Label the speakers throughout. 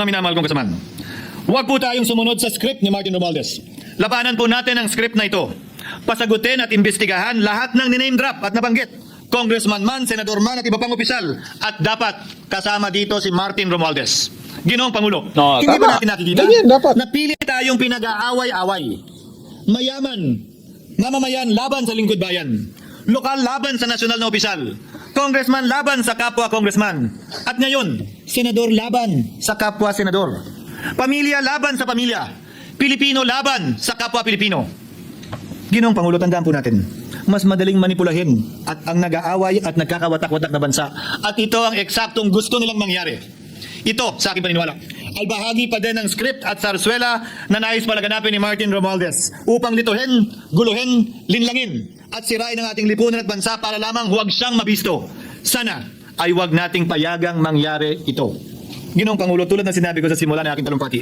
Speaker 1: mga minamahal kong kasamaan. Huwag po tayong sumunod sa script ni Martin Romualdez. Labanan po natin ang script na ito. Pasagutin at imbestigahan lahat ng niname drop at nabanggit. Congressman man, senador man at iba pang opisyal. At dapat kasama dito si Martin Romualdez. Ginoong Pangulo,
Speaker 2: No,
Speaker 1: hindi
Speaker 2: tama.
Speaker 1: ba natin nakikita?
Speaker 2: Ganyan, dapat.
Speaker 1: Napili tayong pinag-aaway-away. Mayaman, mamamayan laban sa lingkod bayan. Lokal laban sa nasyonal na opisyal. Congressman laban sa kapwa congressman. At ngayon, senador laban sa kapwa senador. Pamilya laban sa pamilya. Pilipino laban sa kapwa Pilipino. Ginong Pangulo, tandaan po natin, mas madaling manipulahin at ang nag-aaway at nagkakawatak-watak na bansa. At ito ang eksaktong gusto nilang mangyari. Ito, sa aking paniniwala, ay bahagi pa din ng script at sarswela na nais palaganapin ni Martin Romualdez upang lituhin, guluhin, linlangin at sirain ang ating lipunan at bansa para lamang huwag siyang mabisto. Sana ay huwag nating payagang mangyari ito. Ginong Pangulo, tulad ng sinabi ko sa simula ng aking talumpati,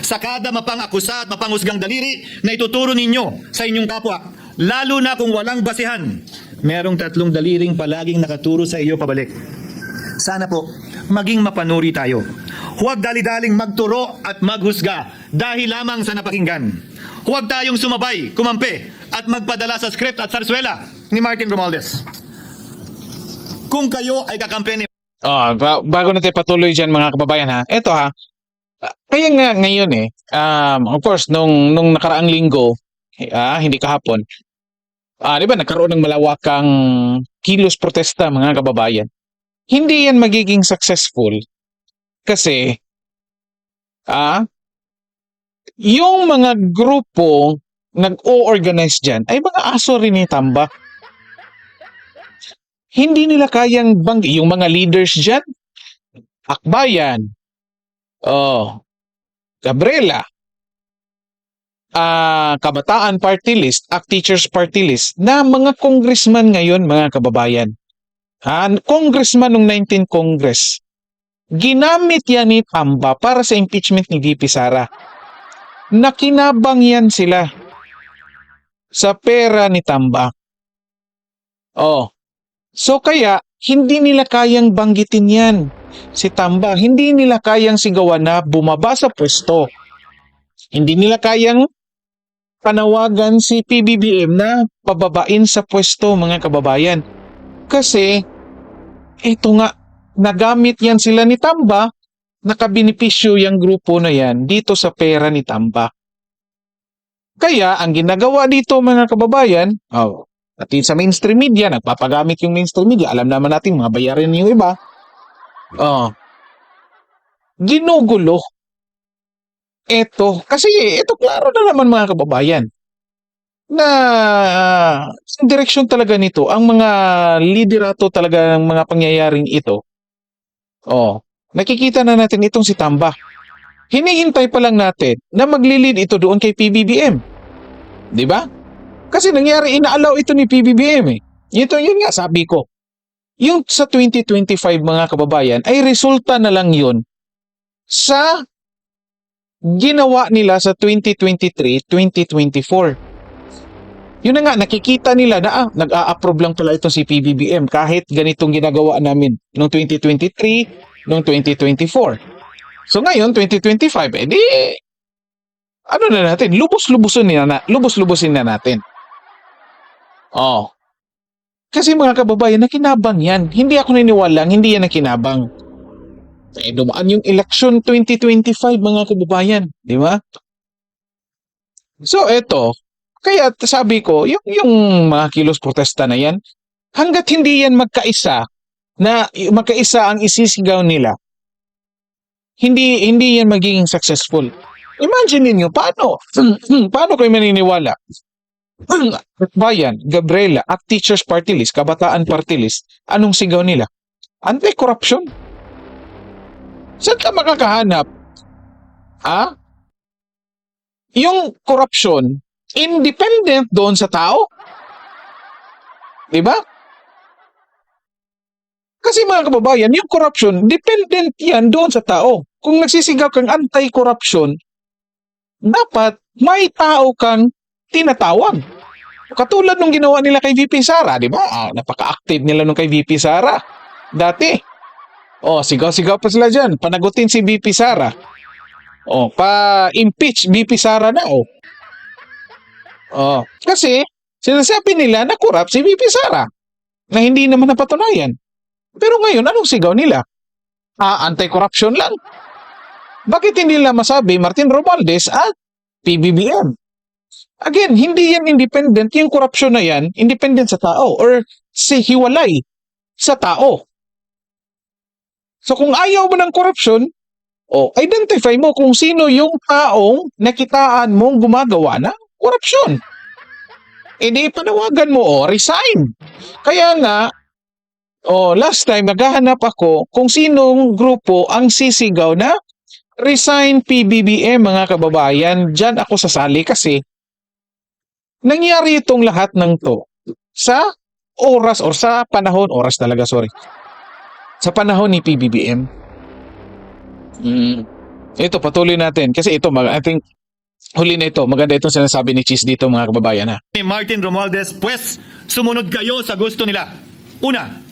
Speaker 1: sa kada mapang-akusa at mapanghusgang daliri na ituturo ninyo sa inyong kapwa, lalo na kung walang basihan, merong tatlong daliring palaging nakaturo sa iyo pabalik. Sana po, maging mapanuri tayo. Huwag dali-daling magturo at maghusga dahil lamang sa napakinggan. Huwag tayong sumabay, kumampi, at magpadala sa script at sarswela ni Martin Romualdez. Kung kayo ay kakampi ni
Speaker 2: Oh, ba- bago natin patuloy dyan mga kababayan ha. Ito ha. Kaya nga ngayon eh, um, of course, nung, nung nakaraang linggo, ah, hindi kahapon, ah, di ba nagkaroon ng malawakang kilos protesta mga kababayan. Hindi yan magiging successful kasi ah, yung mga grupo nag-o-organize dyan ay mga aso rin ni Tamba hindi nila kayang bang yung mga leaders diyan Akbayan oh Gabriela ah Kabataan Party List Act Teachers Party List na mga congressman ngayon mga kababayan. Ha congressman ng 19 Congress ginamit yan ni Tamba para sa impeachment ni VP Sara. Nakinabang yan sila sa pera ni Tamba. Oh So kaya, hindi nila kayang banggitin yan. Si Tamba, hindi nila kayang sigawan na bumaba sa pwesto. Hindi nila kayang panawagan si PBBM na pababain sa pwesto mga kababayan. Kasi, ito nga, nagamit yan sila ni Tamba, nakabinipisyo yung grupo na yan dito sa pera ni Tamba. Kaya, ang ginagawa dito mga kababayan, oh, at yun sa mainstream media, nagpapagamit yung mainstream media. Alam naman natin, mga bayarin yung iba. Oh. Ginugulo. Ito. Kasi ito klaro na naman mga kababayan. Na sa direksyon talaga nito, ang mga liderato talaga ng mga pangyayaring ito. Oh. Nakikita na natin itong si Tamba. Hinihintay pa lang natin na maglilid ito doon kay PBBM. Di ba? Kasi nangyari, inaalaw ito ni PBBM eh. Ito, yun nga, sabi ko. Yung sa 2025 mga kababayan, ay resulta na lang yun sa ginawa nila sa 2023-2024. Yun na nga, nakikita nila na ah, nag-a-approve lang pala ito si PBBM kahit ganitong ginagawa namin noong 2023, noong 2024. So ngayon, 2025, eh di, ano na natin, lubos-lubusin na lubos-lubusin na natin. Oh. Kasi mga kababayan, nakinabang yan. Hindi ako niniwala, hindi yan nakinabang. Eh, dumaan yung election 2025, mga kababayan. Di ba? So, eto. Kaya sabi ko, yung, yung mga kilos protesta na yan, hanggat hindi yan magkaisa, na magkaisa ang isisigaw nila, hindi hindi yan magiging successful. Imagine niyo paano paano kayo maniniwala Bayan, Gabriela at Teachers Party List, Kabataan Party List, anong sigaw nila? Anti-corruption. Saan ka makakahanap? Ha? Yung corruption, independent doon sa tao? Di ba? Kasi mga kababayan, yung corruption, dependent yan doon sa tao. Kung nagsisigaw kang anti-corruption, dapat may tao kang tinatawag. Katulad nung ginawa nila kay VP Sara, di ba? Ah, napaka-active nila nung kay VP Sara. Dati. Oh, sigaw-sigaw pa sila dyan. Panagutin si VP Sara. Oh, pa-impeach BP Sara na oh. Oh, kasi sinasabi nila na corrupt si BP Sara na hindi naman napatunayan. Pero ngayon, anong sigaw nila? Ah, anti-corruption lang. Bakit hindi nila masabi Martin Romualdez at PBBM? Again, hindi yan independent. Yung corruption na yan, independent sa tao or si hiwalay sa tao. So kung ayaw mo ng corruption, o identify mo kung sino yung taong nakitaan mong gumagawa ng korupsyon. E di panawagan mo, o resign. Kaya nga, o last time naghahanap ako kung sinong grupo ang sisigaw na resign PBBM mga kababayan. Diyan ako sasali kasi nangyari itong lahat ng to sa oras or sa panahon, oras talaga, sorry. Sa panahon ni PBBM. Mm. Ito, patuloy natin. Kasi ito, mag- I think, huli na ito. Maganda itong sinasabi ni Cheese dito, mga kababayan, ha?
Speaker 1: ni Martin Romualdez, pues sumunod kayo sa gusto nila. Una,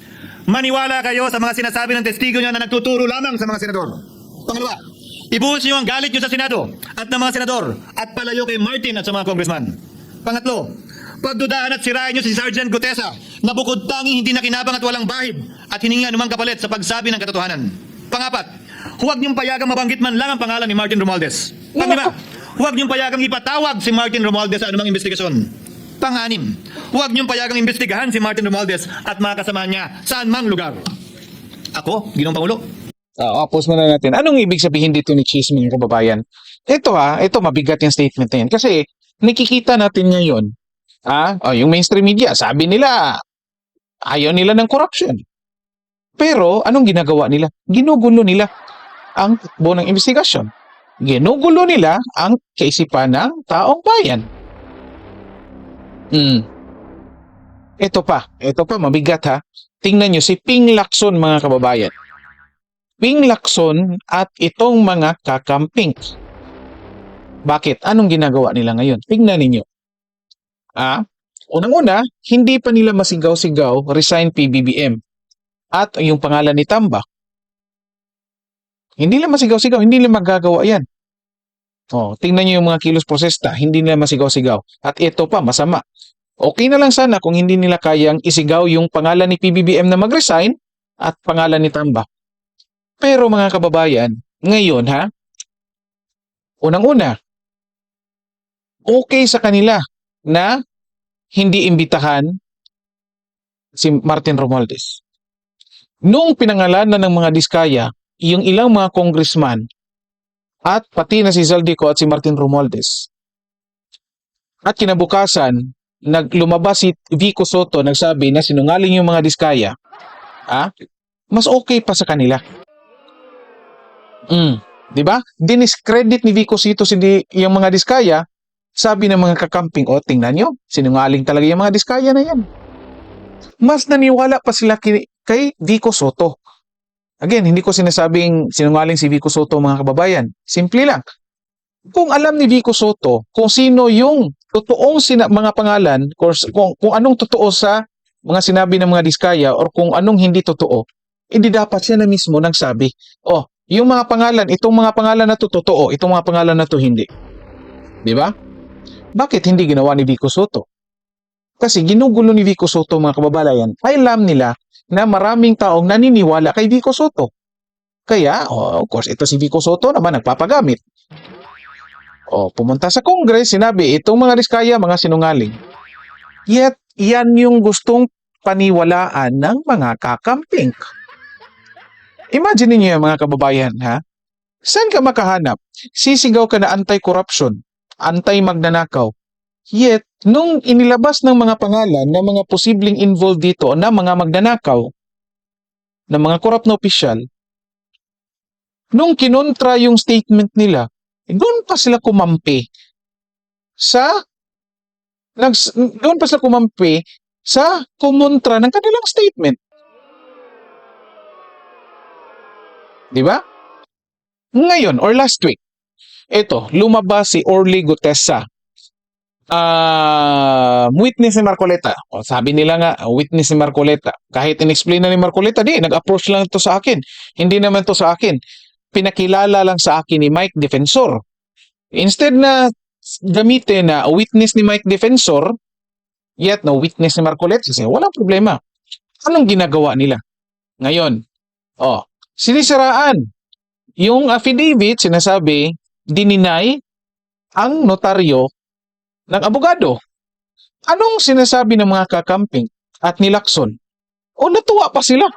Speaker 1: maniwala kayo sa mga sinasabi ng testigo niya na nagtuturo lamang sa mga senador. Pangalawa, ibuhos niyo ang galit niyo sa Senado at ng mga senador at palayo kay Martin at sa mga congressman. Pangatlo, pagdudaan at sirain niyo si Sergeant Gutesa na bukod tanging hindi nakinabang at walang bahid at hiningi anumang kapalit sa pagsabi ng katotohanan. Pangapat, huwag niyong payagang mabanggit man lang ang pangalan ni Martin Romualdez. Panglima, huwag niyong payagang ipatawag si Martin Romualdez sa anumang investigasyon. Pang-anim, huwag niyong payagang imbestigahan si Martin Romualdez at mga kasama niya saan mang lugar. Ako, Ginong Pangulo,
Speaker 2: Oo, pause muna natin. Anong ibig sabihin dito ni Cheese, kababayan? Ito ha, ito mabigat yung statement na yan. Kasi nakikita natin ngayon, ah, oh, yung mainstream media, sabi nila, ayaw nila ng corruption. Pero anong ginagawa nila? Ginugulo nila ang takbo ng investigasyon. Ginugulo nila ang kaisipan ng taong bayan. Hmm. Ito pa, ito pa, mabigat ha. Tingnan nyo si Ping Lacson mga kababayan. Ping Lacson at itong mga kakamping. Bakit? Anong ginagawa nila ngayon? Tingnan ninyo. Ah, unang-una, hindi pa nila masigaw-sigaw resign PBBM at yung pangalan ni Tambak. Hindi nila masigaw-sigaw, hindi nila magagawa yan. Oh, tingnan niyo yung mga kilos protesta, hindi nila masigaw-sigaw. At ito pa, masama. Okay na lang sana kung hindi nila kayang isigaw yung pangalan ni PBBM na mag-resign at pangalan ni Tambak. Pero mga kababayan, ngayon ha, unang-una, okay sa kanila na hindi imbitahan si Martin Romualdez. Nung pinangalanan ng mga diskaya, yung ilang mga congressman at pati na si Zaldico at si Martin Romualdez. At kinabukasan, naglumabas si Vico Soto, nagsabi na sinungaling yung mga diskaya, ah, mas okay pa sa kanila. Mm, 'di ba? Diniscredit ni Vico Sito si yung mga diskaya, sabi ng mga kakamping, "O, tingnan nyo, sinungaling talaga yung mga diskaya na 'yan." Mas naniwala pa sila kay, kay Vico Soto. Again, hindi ko sinasabing sinungaling si Vico Soto mga kababayan. Simple lang. Kung alam ni Vico Soto kung sino yung totoong sina- mga pangalan, kung, kung anong totoo sa mga sinabi ng mga diskaya or kung anong hindi totoo, hindi dapat siya na mismo nagsabi, oh, yung mga pangalan, itong mga pangalan na to totoo, itong mga pangalan na to hindi. Di ba? Bakit hindi ginawa ni Vico Soto? Kasi ginugulo ni Vico Soto mga kababayan, ay alam nila na maraming taong naniniwala kay Vico Soto. Kaya, oh, of course, ito si Vico Soto naman nagpapagamit. O, pumunta sa Congress, sinabi, itong mga diskaya, mga sinungaling. Yet, yan yung gustong paniwalaan ng mga kakamping. Imagine niyo yan, mga kababayan, ha? Saan ka makahanap? Sisigaw ka na anti-corruption, anti-magnanakaw. Yet, nung inilabas ng mga pangalan ng mga posibleng involved dito na mga magnanakaw, na mga corrupt na opisyal, nung kinontra yung statement nila, eh, doon pa sila kumampi sa nags, doon pa sila kumampi sa kumontra ng kanilang statement. Di ba? Ngayon, or last week, ito, lumabas si Orly Gutesa. Ah, witness ni Marcoleta. O, sabi nila nga, witness ni Marcoleta. Kahit in-explain na ni Marcoleta, di, nag-approach lang ito sa akin. Hindi naman to sa akin. pinakilala lang sa akin ni Mike Defensor. Instead na gamitin na witness ni Mike Defensor, yet no witness ni Marcoleta, kasi walang problema. Anong ginagawa nila? Ngayon, oh, sinisiraan. Yung affidavit, sinasabi, dininay ang notaryo ng abogado. Anong sinasabi ng mga kakamping at ni Lacson? O natuwa pa sila.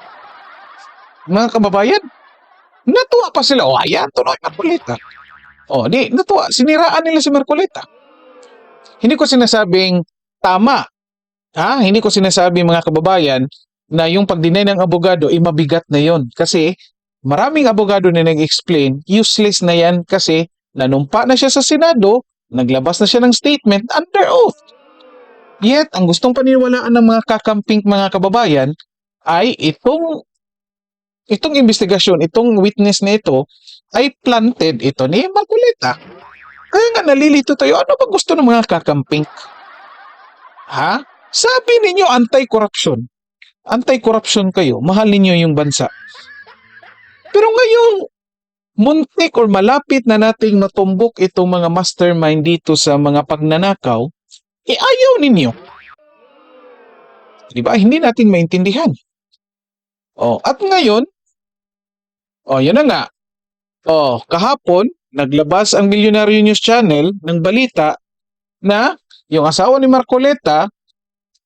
Speaker 2: Mga kababayan, natuwa pa sila. O ayan, tuloy Marcoleta. O di, natuwa. Siniraan nila si Marcoleta. Hindi ko sinasabing tama. Ha? Hindi ko sinasabi mga kababayan na yung pagdinay ng abogado ay mabigat na yon Kasi maraming abogado na nag-explain, useless na yan kasi nanumpa na siya sa Senado, naglabas na siya ng statement under oath. Yet, ang gustong paniwalaan ng mga kakamping mga kababayan ay itong itong investigasyon, itong witness na ito ay planted ito ni Marcoleta. Kaya nga nalilito tayo, ano ba gusto ng mga kakamping? Ha? Sabi ninyo anti-corruption. Anti-corruption kayo, mahal ninyo yung bansa. Pero ngayon, muntik or malapit na nating matumbok itong mga mastermind dito sa mga pagnanakaw, eh ayaw ninyo. Di ba? Hindi natin maintindihan. Oh, at ngayon, oh, yun na nga. Oh, kahapon, naglabas ang Billionaire News Channel ng balita na yung asawa ni Marcoleta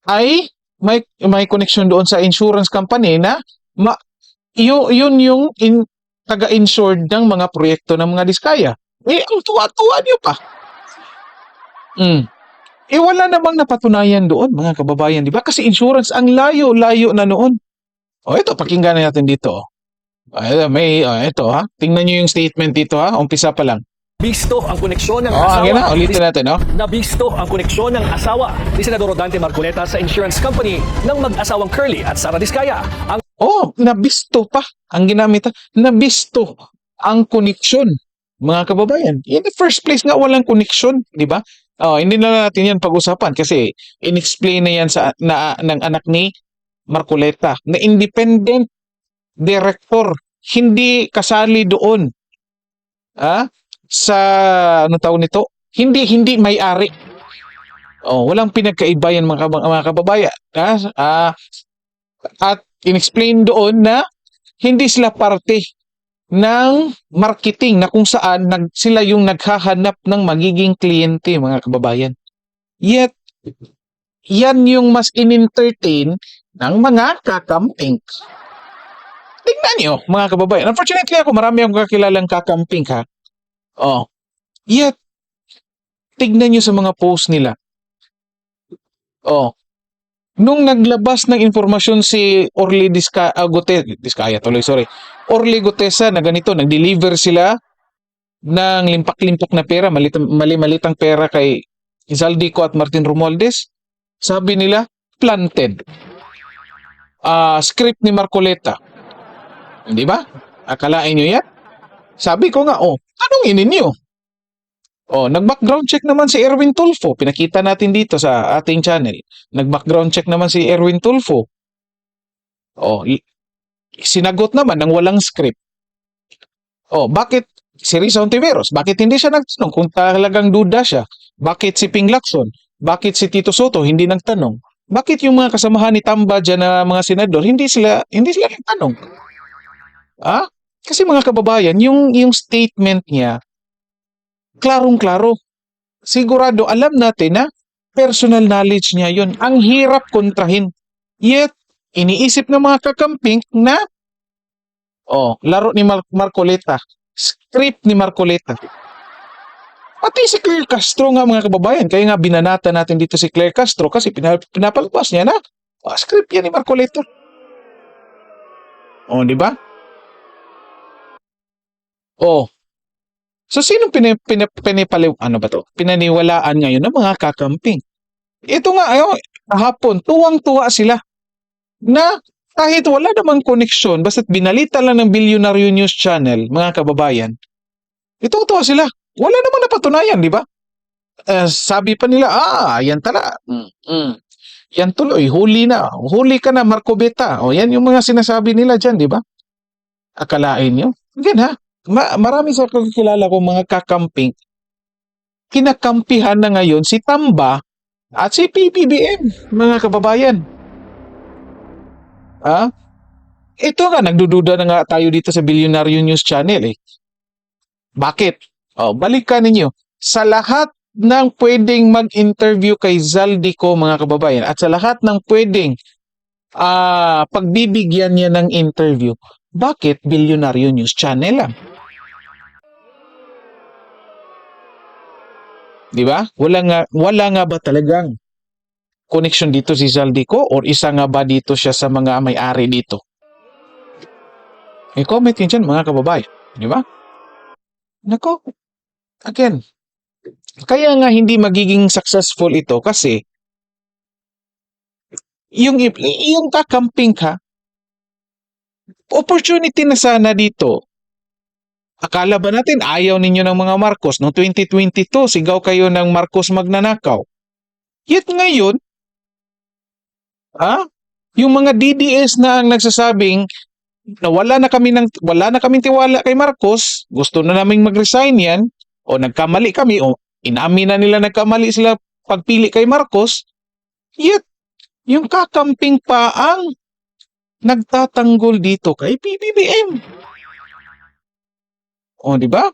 Speaker 2: ay may may connection doon sa insurance company na ma, yun, yun yung in, taga-insured ng mga proyekto ng mga diskaya. Eh, ang tuwa-tuwa niyo pa. Mm. Eh, wala namang napatunayan doon, mga kababayan, di ba? Kasi insurance, ang layo-layo na noon. O, ito, pakinggan na natin dito. oh. Ay, may, oh, ito ha. Tingnan niyo yung statement dito ha. Umpisa pa lang.
Speaker 3: Bisto ang koneksyon ng
Speaker 2: Oh,
Speaker 3: asawa
Speaker 2: okay na. Ulitin natin, no?
Speaker 3: Nabisto ang koneksyon ng asawa ni Senador Rodante Marcoleta sa insurance company ng mag-asawang Curly at Sara Diskaya. Ang
Speaker 2: Oh, nabisto pa ang ginamit. Nabisto ang koneksyon, mga kababayan. In the first place nga, walang koneksyon, di ba? Oh, hindi na natin yan pag-usapan kasi inexplain na yan sa na, ng anak ni Marcoleta na independent director, hindi kasali doon. Ah? Sa ano tawag nito? Hindi hindi may-ari. Oh, walang pinagkaiba yan mga, mga kababayan. Ah, ah, at inexplain doon na hindi sila parte ng marketing na kung saan nag, sila yung naghahanap ng magiging kliyente, mga kababayan. Yet, yan yung mas in-entertain ng mga kakamping. Tingnan nyo, mga kababayan. Unfortunately ako, marami akong kakilalang kakamping ha. Oh. Yet, tignan nyo sa mga post nila. Oh. Nung naglabas ng informasyon si Orly Disca, ah, Gute, Discaya tuloy, sorry. Orly Gutesa na ganito, nag-deliver sila ng limpak-limpak na pera, malit- mali-malitang pera kay Izaldico at Martin Romualdez. Sabi nila, planted. Ah, script ni Marcoleta. Hindi ba? Akalain nyo yan? Sabi ko nga, oh, tanongin ninyo. Oh, nag-background check naman si Erwin Tulfo. Pinakita natin dito sa ating channel. Nag-background check naman si Erwin Tulfo. Oh, sinagot naman ng walang script. Oh, bakit si Risa Ontiveros? Bakit hindi siya nagtanong kung talagang duda siya? Bakit si Ping Lacson? Bakit si Tito Soto hindi nagtanong? Bakit yung mga kasamahan ni Tamba dyan na mga senador, hindi sila, hindi sila nagtanong? Ah? Kasi mga kababayan, yung, yung statement niya, klarong-klaro. Sigurado, alam natin na personal knowledge niya yun. Ang hirap kontrahin. Yet, iniisip ng mga kakamping na, oh, laro ni Mar- Marcoleta. Script ni Marcoleta. Pati si Claire Castro nga mga kababayan. Kaya nga binanata natin dito si Claire Castro kasi pina- pinapalabas niya na ah, script yan ni Marcoleta. Oh, di ba? Oh, So sino pini, pini, pinipaliw, ano ba to? Pinaniwalaan ngayon ng mga kakamping. Ito nga, ayo, kahapon, tuwang-tuwa sila na kahit wala namang koneksyon, basta't binalita lang ng Billionaire News Channel, mga kababayan, ito tuwa sila. Wala namang napatunayan, di ba? Eh, sabi pa nila, ah, yan tala. Mm, mm. Yan tuloy, huli na. Huli ka na, Marco Beta. O yan yung mga sinasabi nila dyan, di ba? Akalain nyo. Again ha, ma- marami sa kakilala kong mga kakamping, kinakampihan na ngayon si Tamba at si PBBM, mga kababayan. Ha? Ito nga, nagdududa na nga tayo dito sa Billionaire News Channel eh. Bakit? Oh, balikan ninyo. Sa lahat ng pwedeng mag-interview kay Zaldico, mga kababayan, at sa lahat ng pwedeng ah pagbibigyan niya ng interview, bakit Billionaire News Channel lang? Di ba? Wala nga, wala nga ba talagang connection dito si Zaldico or isa nga ba dito siya sa mga may-ari dito? I-comment yun dyan mga kababayan. Di ba? Nako. Again. Kaya nga hindi magiging successful ito kasi yung, yung kakamping ka, opportunity na sana dito. Akala ba natin ayaw ninyo ng mga Marcos? Noong 2022, sigaw kayo ng Marcos magnanakaw. Yet ngayon, ha? Yung mga DDS na ang nagsasabing na wala na kami ng wala na kaming tiwala kay Marcos, gusto na naming mag-resign yan o nagkamali kami o inamin na nila nagkamali sila pagpili kay Marcos. Yet yung kakamping pa ang nagtatanggol dito kay PBBM. O, di ba?